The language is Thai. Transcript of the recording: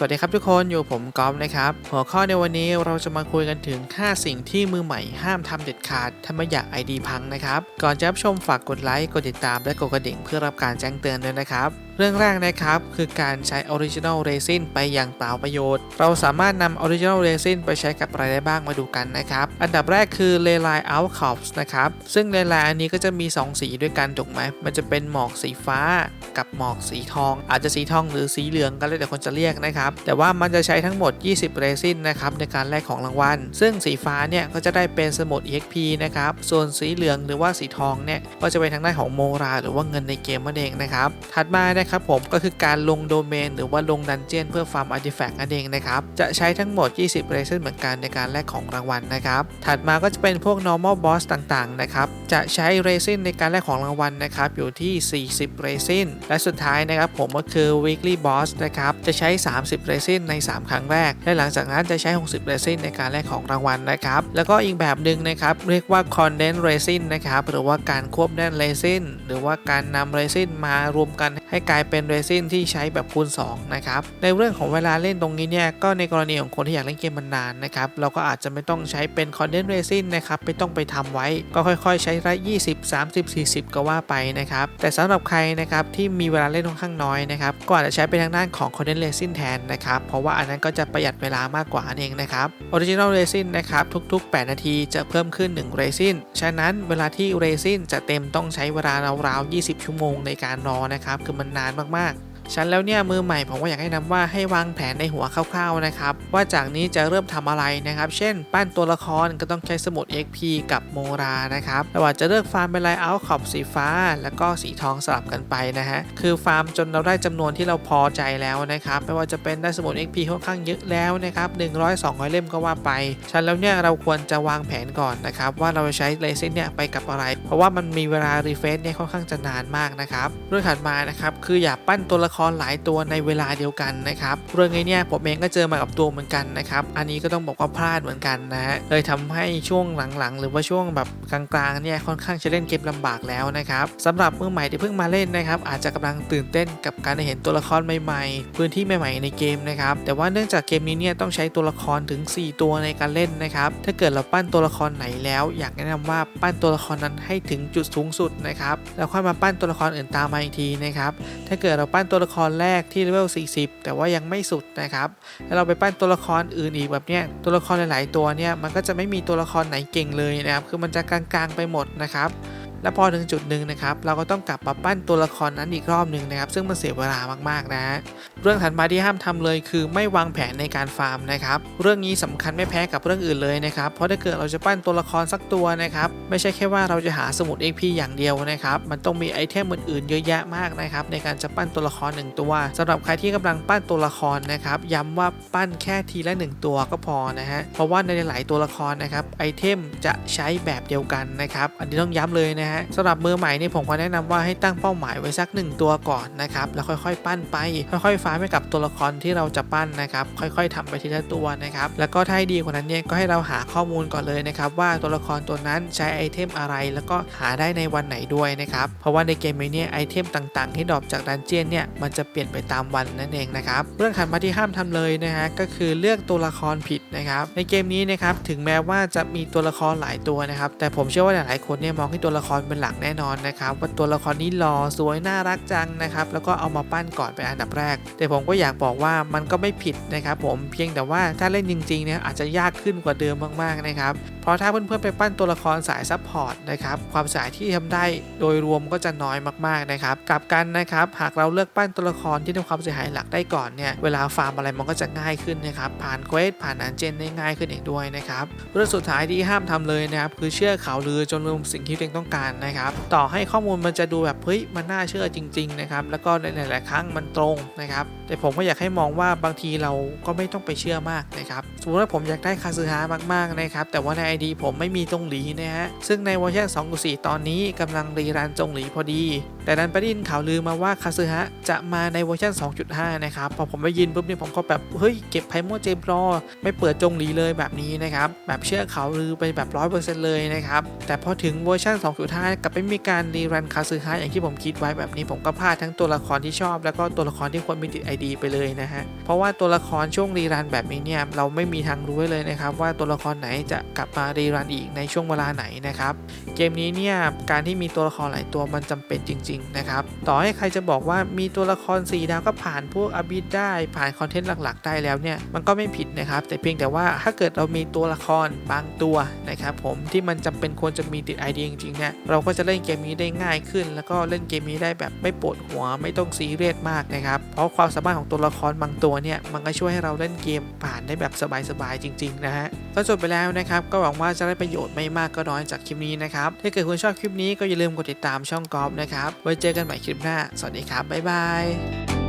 สวัสดีครับทุกคนอยู่ผมกอล์ฟนะครับ หัวข้อในวันนี้เราจะมาคุยกันถึง 5 สิ่งที่มือใหม่ห้ามทำเด็ดขาดถ้าไม่อยากไอดีพังนะครับ ก่อนจะรับชมฝากกดไลค์กดติดตามและกดกระดิ่งเพื่อรับการแจ้งเตือนด้วยนะครับ เรื่องแรกนะครับ คือการใช้ Original Resin ไปอย่างเปล่าประโยชน์ เราสามารถนำ Original Resin ไปใช้กับอะไรได้บ้างมาดูกันนะครับ อันดับแรกคือ l e l i Out Corps นะครับ ซึ่ง l e l i อันนี้ก็จะมี 2 สีด้วยกันถูกไหม มันจะเป็นหมอกสีฟ้ากับหมอกสีทอง อาจจะสีทองหรือสีเหลืองก็แล้วแต่คนจะเรียกนะครับ แต่ว่ามันจะใช้ทั้งหมด 20เรซินนะครับในการแลกของรางวัล ซึ่งสีฟ้าเนี่ยก็จะได้เป็นสมุด EXP นะครับ ส่วนสีเหลืองหรือว่าสีทองเนี่ยก็จะเป็นทางด้านของโมรา หรือว่าเงินในเกมนั่นเองนะครับ ถัดมานะครับผมก็คือการลงโดเมนหรือว่าลงดันเจียนเพื่อฟาร์มอาร์ติแฟกต์นั่นเองนะครับจะใช้ทั้งหมด 20เรซินเหมือนกันในการแลกของรางวัลนะครับถัดมาก็จะเป็นพวก normal boss ต่างๆนะครับจะใช้เรซินในการแลกของรางวัลนะครับอยู่ที่ 40 เรซินและสุดท้ายนะครับผมก็คือ weekly boss นะครับจะใช้ 30 เรซินใน 3 ครั้งแรก และหลังจากนั้นจะใช้ 60 เรซินในการแลกของรางวัลนะครับแล้วก็อีกแบบหนึ่งนะครับเรียกว่า condense resin นะครับหรือว่าการควบแน่นเรซินหรือว่าการนำเรซินมารวมกัน ให้กลายเป็นเรซินที่ใช้แบบคูณ2นะครับในเรื่องของเวลาเล่นตรงนี้เนี่ยก็ในกรณีของคนที่อยากเล่นเกมนานๆนะครับเราก็อาจจะไม่ต้องใช้เป็น condense resin นะครับไม่ต้องไปทำไว้ ก็ค่อยๆ ใช้ระ20 30 40 ก็ว่าไปนะครับแต่สำหรับใครนะครับที่มีเวลาเล่นค่อนข้างน้อยนะครับก็อาจจะใช้เป็นทางด้านของ condense resin แทนนะครับเพราะว่าอันนั้นก็จะประหยัดเวลามากกว่าเองนะครับ original resin นนะครับทุก ๆ 8 นาทีจะเพิ่มขึ้น1 resin ฉะนั้นเวลาที่ resin จะเต็มต้องใช้เวลาราวๆ20 ชั่วโมงในการรอนะครับคือมันนานมาก ฉันแล้วเนี่ยมือใหม่ผมก็อยากให้นำว่าให้วางแผนในหัวคร่าวๆนะครับว่าจากนี้จะเริ่มทำอะไรนะครับ เช่น ปั้นตัวละครก็ต้องใช้สมุด XP กับโมรานะครับแต่ว่าจะเลือกฟาร์มเป็นลเอาขอบสีฟ้า แล้วก็สีทองสลับกันไปนะฮะคือฟาร์มจนเราได้จำนวนที่เราพอใจแล้วนะครับไม่ว่าจะเป็นได้สมุด XP ค่อนข้างเยอะแล้วนะครับ100 200 เล่มก็ว่าไป ฉันแล้วเนี่ยเราควรจะวางแผนก่อนนะครับว่าเราจะใช้เลเซนเนี่ยไปกับอะไร เพราะว่ามันมีเวลารีเฟซเนี่ยค่อนข้างจะนานมากนะครับเรื่องถัดมานะครับคืออย่าปั้นตัวละครหลายตัวในเวลาเดียวกันนะครับเรื่องนี้เนี่ยผมเองก็เจอมากับตัวเหมือนกันนะครับอันนี้ก็ต้องบอกว่าพลาดเหมือนกันนะฮะเลยทำให้ช่วงหลังๆ หรือว่าช่วงแบบกลางๆเนี่ยค่อนข้างจะเล่นเกมลำบากแล้วนะครับสำหรับมือใหม่ที่เพิ่งมาเล่นนะครับอาจจะกำลังตื่นเต้นกับการได้เห็นตัวละครใหม่ๆ พื้นที่ใหม่ๆในเกมนะครับแต่ว่าเนื่องจากเกมนี้เนี่ยต้องใช้ตัวละครถึง 4 ตัวในการเล่นนะครับถ้าเกิดเราปั้นตัวละครไหนแล้ว อยากแนะนำว่าปั้นตัวละครนั้นให้ถึงจุดสูงสุดนะครับแล้วค่อยมาปั้นตัวละครอื่นตามมาอีกทีนะครับถ้าเกิดเราปั้นตัวละครแรกที่เลเวล 40 แต่ว่ายังไม่สุดนะครับ แล้วเราไปปั้นตัวละครอื่นอีกแบบเนี้ย ตัวละครหลาย ๆ ตัวเนี่ย มันก็จะไม่มีตัวละครไหนเก่งเลยนะครับ คือมันจะกลางๆไปหมดนะครับและพอถึงจุดหนึ่งนะครับ เราก็ต้องกลับมาปั้นตัวละครนั้นอีกรอบหนึ่งนะครับ ซึ่งมันเสียเวลามากๆนะฮะเรื่องถัดมาที่ห้ามทำเลย คือไม่วางแผนในการฟาร์มนะครับเรื่องนี้สำคัญไม่แพ้กับเรื่องอื่นเลยนะครับเพราะถ้าเกิดเราจะปั้นตัวละครสักตัวนะครับไม่ใช่แค่ว่าเราจะหาสมุด XP อย่างเดียวนะครับมันต้องมีไอเทมอื่นๆเยอะแยะมากนะครับในการจะปั้นตัวละครหนึ่งตัวสำหรับใครที่กำลังปั้นตัวละครนะครับย้ำว่าปั้นแค่ทีละหนึ่งตัวก็พอนะฮะเพราะว่าในหลายตัวละครนะครับไอเทมจะใช้แบบเดียวกันนะครับอันนี้ต้องย้ำเลยนะฮะสำหรับมือใหม่นี่ผมก็แนะนำว่าให้ตั้งเป้าหมายไว้สักหนึ่งตัวก่อนนะครับแล้วค่อยๆ ปั้นไปค่อยๆาร์มให้กับตัวละครที่เราจะปั้นนะครับ ค่อยๆทำไปทีละตัวนะครับ แล้วก็ถ้าให้ดีกว่านั้นเนี่ยก็ให้เราหาข้อมูลก่อนเลยนะครับว่าตัวละครตัวนั้นใช้ไอเทมอะไร แล้วก็หาได้ในวันไหนด้วยนะครับ เพราะว่าในเกมนี้เนี่ยไอเทมต่างๆ ที่ดรอปจากดันเจียนเนี่ยมันจะเปลี่ยนไปตามวันนั่นเองนะครับ เรื่องขันมาที่ห้ามทำเลยนะฮะก็คือเลือกตัวละครผิดนะครับ ในเกมนี้นะครับถึงแม้ว่าจะมีตัวละครหลายตัวนะครับ แต่ผมเชื่อว่าหลายๆคนเนี่ยมองที่ตัวละครเป็นหลักแน่นอนนะครับว่าตัวละครนี้หล่อสวยน่ารักจังนะครับแล้วก็เอามาปั้นก่อนเป็นอันดับแรกแต่ผมก็อยากบอกว่ามันก็ไม่ผิดนะครับผมเพียงแต่ว่าถ้าเล่นจริงๆเนี่ยอาจจะยากขึ้นกว่าเดิมมากๆนะครับเพราะถ้าเพื่อนๆไปปั้นตัวละครสายซัพพอร์ตนะครับความสายที่ทำได้โดยรวมก็จะน้อยมากๆนะครับกลับกันนะครับหากเราเลือกปั้นตัวละครที่ทำความเสียหายหลักได้ก่อนเนี่ยเวลาฟาร์มอะไรมันก็จะง่ายขึ้นนะครับผ่านเควสผ่านอันเจนได้ง่ายขึ้นอีกด้วยนะครับเรื่องสุดท้ายที่ห้ามทำเลยนะครับคือเชื่อข่าวลือจนลืมสิ่งที่ตัวเองต้องการนะครับต่อให้ข้อมูลมันจะดูแบบเฮ้ยมันน่าเชื่อจริงๆนะครับแล้วก็ในหลายๆครั้งมันตรงนะครับแต่ผมก็อยากให้มองว่าบางทีเราก็ไม่ต้องไปเชื่อมากนะครับสมมติว่าผมอยากได้คาซึฮามากๆนะครับแต่ว่าใน ID ผมไม่มีจงหลีนะฮะซึ่งในเวอร์ชัน2.4 ตอนนี้กำลังรีรันจงหลีพอดี แต่ดันไปได้ยินข่าวลือมาว่าคาซึฮะจะมาในเวอร์ชัน2.5 นะครับพอผมไปยินปุ๊บเนี่ยผมก็แบบเฮ้ยเก็บไพโมเจมรอไม่เปิดจงหลีเลยแบบนี้นะครับแบบเชื่อข่าวลือไปแบบ100%เลยนะครับแต่พอถึงเวอร์ชัน2.5กลับไม่มีการรีรันคาซึฮะอย่างที่ผมคิดไว้แบบนี้ผมก็พลาดทั้งตัวละครที่ชอบ แล้วก็ตัวละครที่ควรมีติด ID ไปเลยนะฮะ เพราะว่าตัวละครช่วงรีรันแบบนี้เนี่ยเราไม่มีทางรู้เลยนะครับว่าตัวละครไหนจะกลับมารีรันอีกในช่วงเวลาไหนนะครับ เกมนี้เนี่ยการที่มีตัวละครหลายตัวมันจำเป็นจริง ๆ นะครับ ต่อให้ใครจะบอกว่ามีตัวละคร4ดาวก็ผ่านพวกอบิดได้ผ่านคอนเทนต์หลักๆ ได้แล้วเนี่ยมันก็ไม่ผิดนะครับ แต่เพียงแต่ว่าถ้าเกิดเรามีตัวละครบางตัวนะครับผมที่มันจำเป็นควรจะมีติด ID จริงๆเนี่ยเราก็จะเล่นเกมนี้ได้ง่ายขึ้น แล้วก็เล่นเกมนี้ได้แบบไม่ปวดหัวไม่ต้องซีเรียสมากนะครับเพราะความความสามารถของตัวละครบางตัวเนี่ยมันก็ช่วยให้เราเล่นเกมผ่านได้แบบสบายๆจริงๆนะฮะก็จบไปแล้วนะครับก็หวังว่าจะได้ประโยชน์ไม่มากก็น้อยจากคลิปนี้นะครับถ้าเกิดคุณชอบคลิปนี้ก็อย่าลืมกดติดตามช่องกอล์ฟนะครับไว้เจอกันใหม่คลิปหน้า สวัสดีครับบ๊ายบาย